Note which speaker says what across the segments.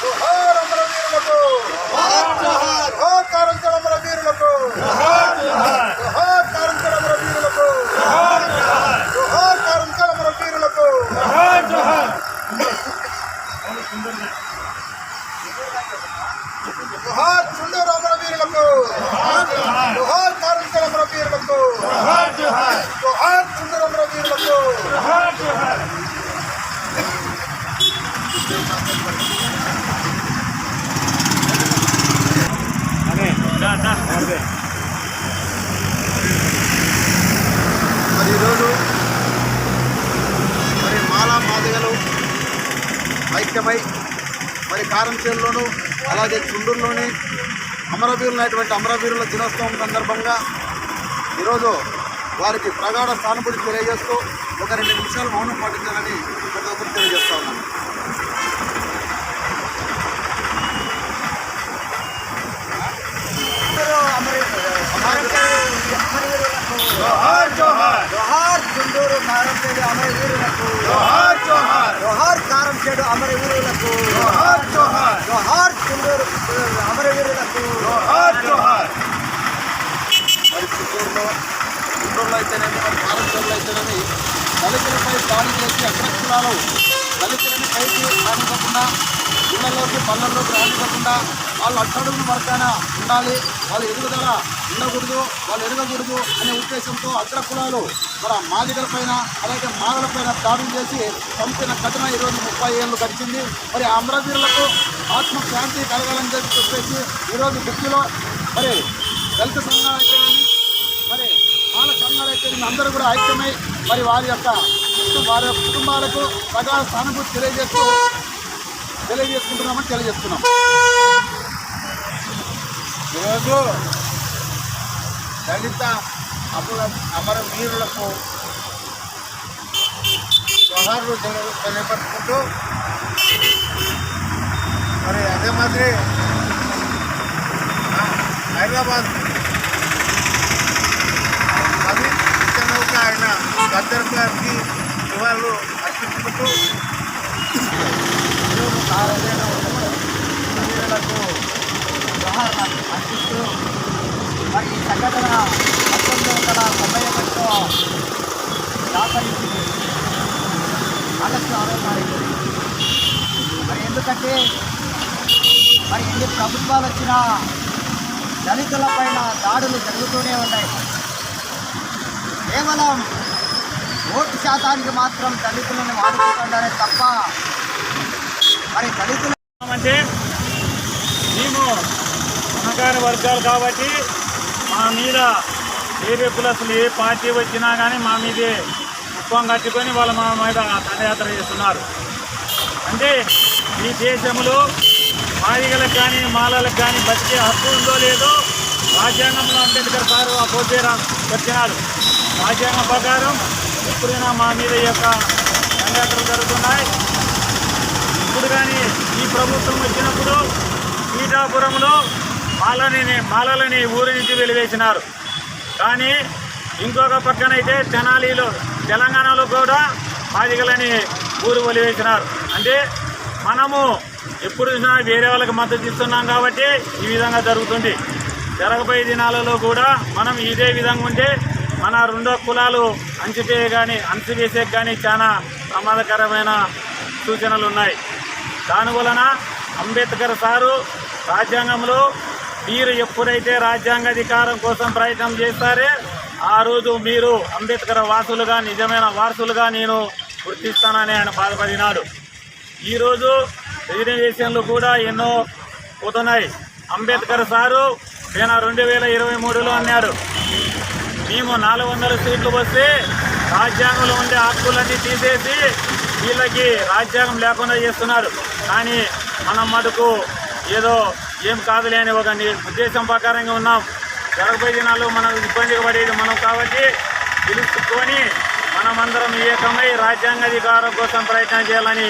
Speaker 1: జోహార్ అమర వీరులకు జోహార్ జోహార్ కారంతల అమర వీరులకు జోహార్ జోహార్ జోహార్ కారంతల అమర వీరులకు జోహార్ జోహార్
Speaker 2: జోహార్ కారంతల అమర వీరులకు జోహార్ జోహార్ జోహార్ సుందర అమర వీరులకు జోహార్ కారంతల అమర వీరులకు జోహార్ జోహార్ జోహార్ సుందర అమర వీరులకు జోహార్ జోహార్
Speaker 1: ఐక్యమై మరి కారంచేరులోను అలాగే చుండూరులోని అమరవీరులైనటువంటి అమరవీరుల దినోత్సవం సందర్భంగా ఈరోజు వారికి ప్రగాఢ సానుభూతి తెలియజేస్తూ ఒక రెండు నిమిషాలు మౌనం పాటించాలని ప్రతి ఒక్కరు తెలియజేస్తా ఉన్నాను
Speaker 2: జోహార్ జోహార్
Speaker 3: జోహార్ చుండూరు కారంచేడు అమరవీరులకు
Speaker 2: జోహార్ జోహార్
Speaker 3: జోహార్ కారంచేడు అమరవీరులకు
Speaker 2: జోహార్ జోహార్.
Speaker 3: జోహార్ చుండూరు అమరవీరులకు
Speaker 2: జోహార్ జోహార్.
Speaker 1: మరి చిత్తూరులో చిత్తూరులో అయితేనేమి మరి కారంచేరులో అయితేనేమి దళితులపై దాడి చేసి అగ్రకులాలు దళితులని పైకి రానివ్వకుండా ఇళ్ళలోకి పనుల్లోకి రానివ్వకుండా వాళ్ళు అట్టడుగుల వరకైనా ఉండాలి వాళ్ళ ఎదుగుదల ఉండకూడదు వాళ్ళు ఎరగకూడదు అనే ఉద్దేశంతో అగ్రకులాలు మన మాదిగల పైన అలాగే మాదల పైన దాడులు చేసి పంపిన ఘటన ఈరోజు ముప్పై ఏళ్ళు గడిచింది. మరి ఆ అమరవీరులకు ఆత్మశాంతి కలగాలని చెప్పి చెప్పేసి ఈరోజు బుద్ధిలో మరి దళిత సంఘాలు అయితే మరి వాళ్ళ సంఘాలు అయితే అందరూ కూడా ఐక్యమై మరి వారి యొక్క వారి యొక్క కుటుంబాలకు ప్రగాఢ సానుభూతి తెలియజేస్తూ తెలియజేసుకుంటున్నామని తెలియజేస్తున్నాం.
Speaker 2: ఈరోజు దళిత అమర అమరవీరులకు జోహార్లు తెలియపరుచుకుంటూ మరి అదే మాదిరి హైదరాబాద్ అవి నౌక ఆయన గద్దర్ గారికి నివాళులు అర్పించుకుంటూ
Speaker 3: చుండూరు కారంచేడు అమరవీరులకు జోహార్ అర్పిస్తూ మరి ఈ సంఘటన పంతొమ్మిది వందల తొంభై ఒకటిలో దాపరించింది ఆగస్టు ఆరో తారీఖు మరి ఎందుకంటే మరి ఎన్ని ప్రభుత్వాలు వచ్చినా దళితులపైన దాడులు జరుగుతూనే ఉన్నాయి కేవలం ఓటు శాతానికి మాత్రం దళితులను వాడుకుంటున్నారే తప్ప మరి దళితులు
Speaker 4: అంటే మేము సహకార వర్గాలు కాబట్టి మా మీద వేరే కులస్తులు ఏ పార్టీ వచ్చినా కానీ మా మీదే కుప్పం కట్టుకొని వాళ్ళు మా మీద దండయాత్ర చేస్తున్నారు. అంటే ఈ దేశంలో బాధికలకు కానీ మాలలకు కానీ బతికే హక్కు ఉందో లేదో రాజ్యాంగంలో అంబేద్కర్ సారు ఆ పోతేరా వచ్చినారు రాజ్యాంగం ప్రకారం ఎప్పుడైనా మా మీద యొక్క దండయాత్రలు జరుగుతున్నాయి. ఇప్పుడు కానీ ఈ ప్రభుత్వం వచ్చినప్పుడు పీఠాపురంలో మాలని మాలలని ఊరి నుంచి వెలివేసినారు. కానీ ఇంకొక పక్కనైతే తెనాలిలో తెలంగాణలో కూడా మాదిగలని ఊరు వదిలివేసినారు అంటే మనము ఎప్పుడు చూసినా వేరే వాళ్ళకి మద్దతు ఇస్తున్నాం కాబట్టి ఈ విధంగా జరుగుతుంది. జరగబోయే దినాలలో కూడా మనం ఇదే విధంగా ఉంటే మన రెండో కులాలు అంచితే కానీ అంచివేసే కానీ చాలా ప్రమాదకరమైన సూచనలు ఉన్నాయి. దాని వలన అంబేద్కర్ సారు రాజ్యాంగంలో మీరు ఎప్పుడైతే రాజ్యాంగ అధికారం కోసం ప్రయత్నం చేస్తారే ఆ రోజు మీరు అంబేద్కర్ వాసులుగా నిజమైన వారసులుగా నేను గుర్తిస్తానని ఆయన బాధపడినాడు ఈరోజు రిజర్వేషన్లు కూడా ఎన్నో పోతున్నాయి. అంబేద్కర్ సారు ఈయన రెండు వేల ఇరవై మూడులో అన్నాడు మేము నాలుగు వందల సీట్లు వస్తే రాజ్యాంగంలో ఉండే హక్కులన్నీ తీసేసి వీళ్ళకి రాజ్యాంగం లేకుండా చేస్తున్నారు. కానీ మనం మటుకు ఏదో ఏం కాదులే అని ఒక ఉద్దేశం ప్రకారంగా ఉన్నాం. జరగబోయే దినాల్లో మనం ఇబ్బందిగా పడేది మనం కాబట్టి పిలుచుకొని మనమందరం ఏకమై రాజ్యాంగ అధికారం కోసం ప్రయత్నం చేయాలని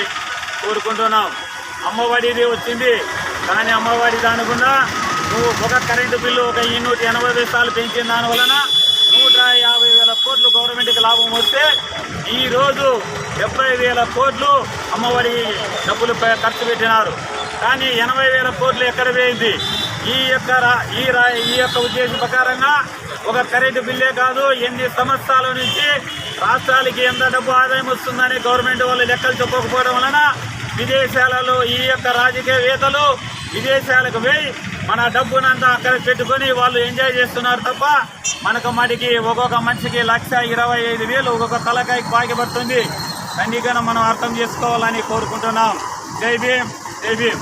Speaker 4: కోరుకుంటున్నాం. అమ్మఒడిది వచ్చింది. కానీ అమ్మఒడి దానికుండా నువ్వు ఒక కరెంటు బిల్లు ఒక ఇన్నూట నూట ఎనభై రూపాయలు పెంచిన దాని వలన నూట యాభై వేల కోట్లు గవర్నమెంట్కి లాభం వస్తే ఈరోజు డెబ్బై వేల కోట్లు అమ్మఒడి డబ్బులు ఖర్చు పెట్టినారు. కానీ ఎనభై వేల కోట్లు ఎక్కడ పోయింది ఈ యొక్క రా- ఈ ఈ యొక్క ఉద్దేశం ప్రకారంగా ఒక కరెంటు బిల్లే కాదు ఎన్ని సంవత్సరాల నుంచి రాష్ట్రాలకి ఎంత డబ్బు ఆదాయం వస్తుందని గవర్నమెంట్ వాళ్ళు లెక్కలు చెప్పకపోవడం వలన విదేశాలలో ఈ యొక్క రాజకీయవేత్తలు విదేశాలకు పోయి మన డబ్బునంతా అక్కడ పెట్టుకొని వాళ్ళు ఎంజాయ్ చేస్తున్నారు తప్ప మనకు మటుకి ఒక్కొక్క మనిషికి లక్ష ఇరవై ఐదు వేలు ఒక్కొక్క తలకాయకి బాగిపడుతుంది దానికైనా మనం అర్థం చేసుకోవాలని కోరుకుంటున్నాం. జై భీమ్. జై భీమ్